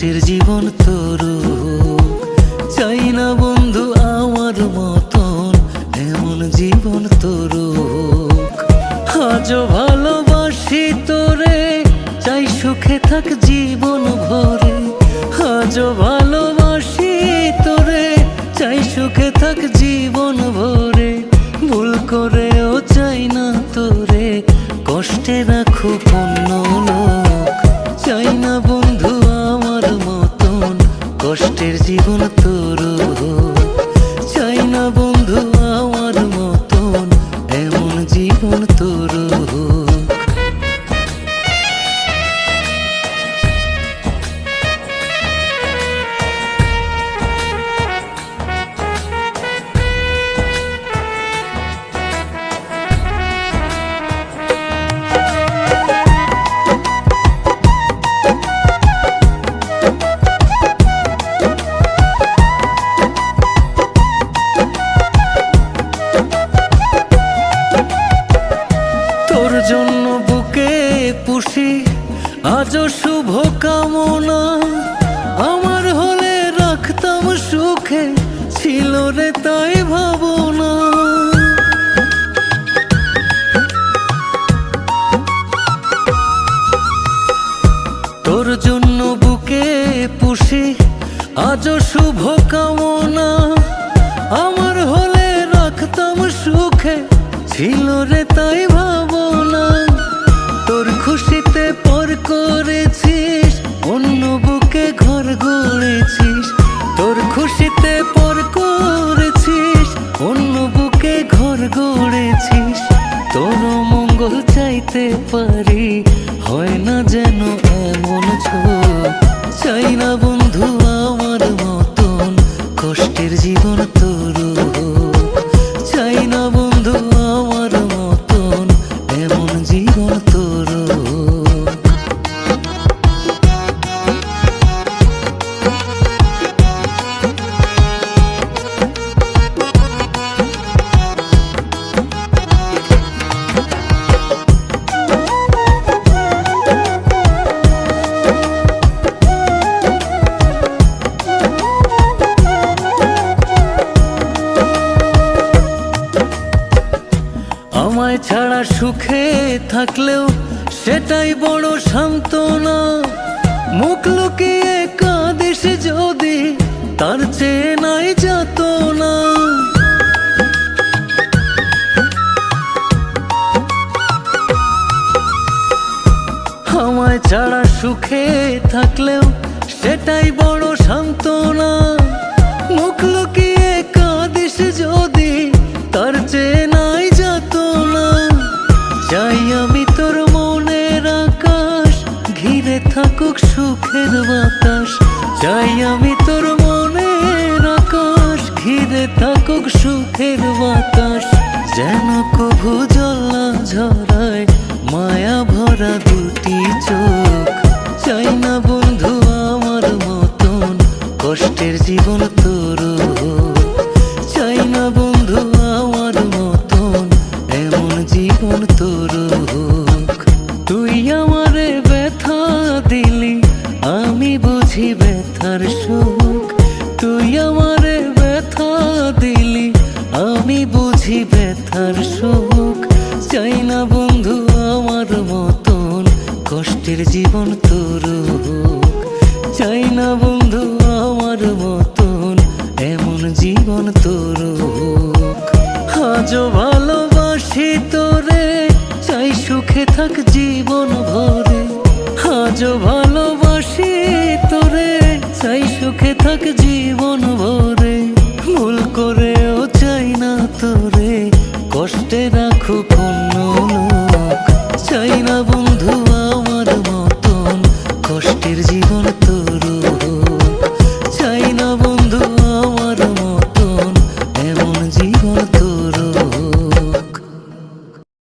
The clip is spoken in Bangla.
জীবন তরু চাই না বন্ধু আমার মতন, এমন জীবন তরু আজও ভালোবাসি তোরে, চাই সুখে থাক জীবন ভরে। আজও ভালোবাসি তোর তোর? কামনা আমার হলে রাখতাম সুখে ছিল রে তাই ভাবনা। তোর জন্য বুকে পুষি আজও শুভ কামনা। চাইতে পারি হয় না যেন এমন ছো চাই না ছাড়া সুখে থাকলেও সেটাই বড় সান্ত্বনা। মুখ লুকিয়ে কাঁদিস যদি, তার চেয়ে নাই যত না আমায় ছাড়া সুখে থাকলেও সেটাই বড় সান্ত্বনা। থাকুক সুখের বাতাস। চাই আমি তোর মনের আকাশ। ঘিরে থাকুক সুখের বাতাস। যেন কভু জল্লা ঝরায়, মায়া ভরা দুটি চোখ। চাই না বন্ধু আমার মতন, কষ্টের জীবন তোর বুঝি ব্যথার সুখ, তুই আমারে ব্যথা দিলি। আমি বুঝি ব্যথার সুখ, চাই না বন্ধু আমার মতন, কষ্টের জীবন তোর চাই না বন্ধু আমার মতন, এমন জীবন তোর ভালোবাসি তোরে, চাই সুখে থাক জীবন ভরে। আজও সুখে থাক জীবন ভরে, ভুল করেও চাই না তোরে। কষ্টে রাখো কোন লোক, চাই না বন্ধু আমার মতন। কষ্টের জীবন তোর